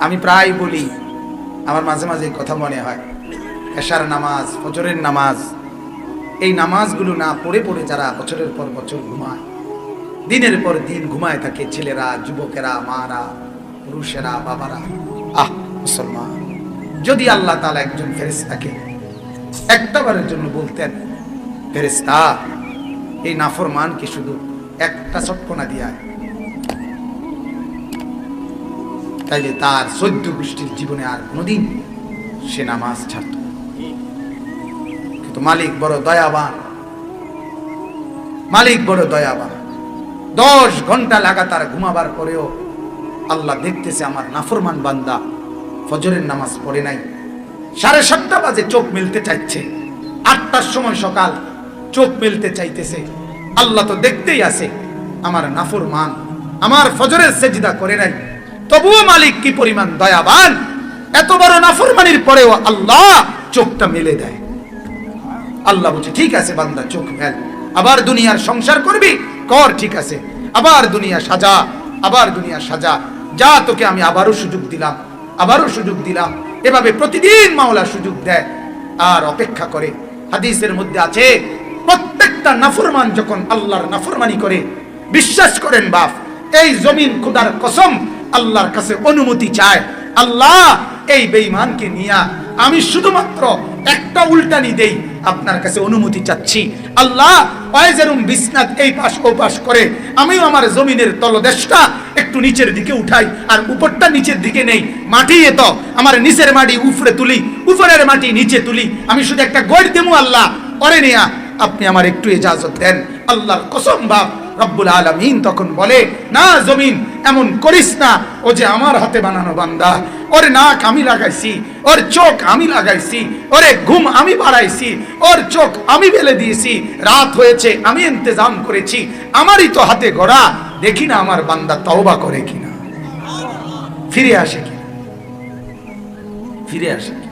আমি প্রায় বলি, আমার মাঝে মাঝে কথা মনে হয়। এশার নামাজ, ফজরের নামাজ, এই নামাজগুলো না পড়ে পড়ে যারা বছরের পর বছর ঘুমায়, দিনের পর দিন ঘুমায় থাকে ছেলেরা, যুবকেরা, মারা, পুরুষেরা, বাবারা। আহ, মুসলমান, যদি আল্লাহ তালা একজন ফেরেস্তাকে একটাবারের জন্য বলতেন ফেরেস্তা এই নাফরমানকে শুধু একটা চটকনা দিয়া তাইলে তার চোদ্দ গোষ্ঠীর জীবনে আর কোনোদিন সে নামাজ ছাড়ত কিন্তু মালিক বড় দয়াবান। মালিক বড় দয়াবান। দশ ঘণ্টা লাগাতার ঘুমাবার পরেও আল্লাহ দেখতেছে আমার নাফরমান বান্দা ফজরের নামাজ পড়ে নাই। সাড়ে সাতটা বাজে চোখ মিলতে চাইছে। আটটার সময় সকাল চোখ মিলতে চাইতেছে। আল্লাহ তো দেখতেই আছে আমার নাফরমান। আমার ফজরের সেজিদা করে নাই। তবুও মালিক কি পরিমাণ দয়াবান? এত বড় নাফরমানির পরেও আল্লাহ চোখটা মেলে দেয়। আল্লাহ বলছে, ঠিক আছে বান্দা, চোখ ফেল আবার দুনিয়ার সংসার করবি? কর, ঠিক আছে। আবার দুনিয়া সাজা, আবার দুনিয়া সাজা। যা তোকে আমি আবারও সুযোগ দিলাম, আবারও সুযোগ দিলাম। এভাবে প্রতিদিন মাওলা সুযোগ দেয় আর অপেক্ষা করে। হাদিসের মধ্যে আছে, প্রত্যেকটা নাফরমান যখন আল্লাহর নাফরমানি করে, বিশ্বাস করেন বাপ, এই জমিন খুদার কসম আল্লাহর কাছে অনুমতি চায়। আল্লাহ এই বেঈমানকে নিয়া আমি শুধুমাত্র একটা উল্টানি দেই, আপনার কাছে অনুমতি চাচ্ছি। আল্লাহ পায়জেরুম বিসনাত এই পাশ ও পাশ করে আমিও আমার জমিনের তলদেশটা একটু নিচের দিকে উঠাই, আর উপরটা নিচের দিকে নেই। মাটি এত আমার নিচের মাটি উপরে তুলি, উপরের মাটি নিচে তুলি। আমি শুধু একটা গড় দেবো আল্লাহ, পরে নেয়া আপনি আমার একটু এজাজত দেন। আল্লাহর কসম বাপ, রব্বুল আলমিন তখন বলে, না জমিন এমন করিস না। ও যে আমার হাতে বানানো বান্দা। ওর নাক আমি লাগাইছি, ওর চোখ আমি লাগাইছি, ওরে ঘুম আমি বাড়াইছি, ওর চোখ আমি বেলে দিয়েছি। রাত হয়েছে, আমি ইন্তজাম করেছি। আমারই তো হাতে গড়া। দেখি না আমার বান্দা তওবা করে কিনা। ফিরে আসে কিনা ফিরে আসে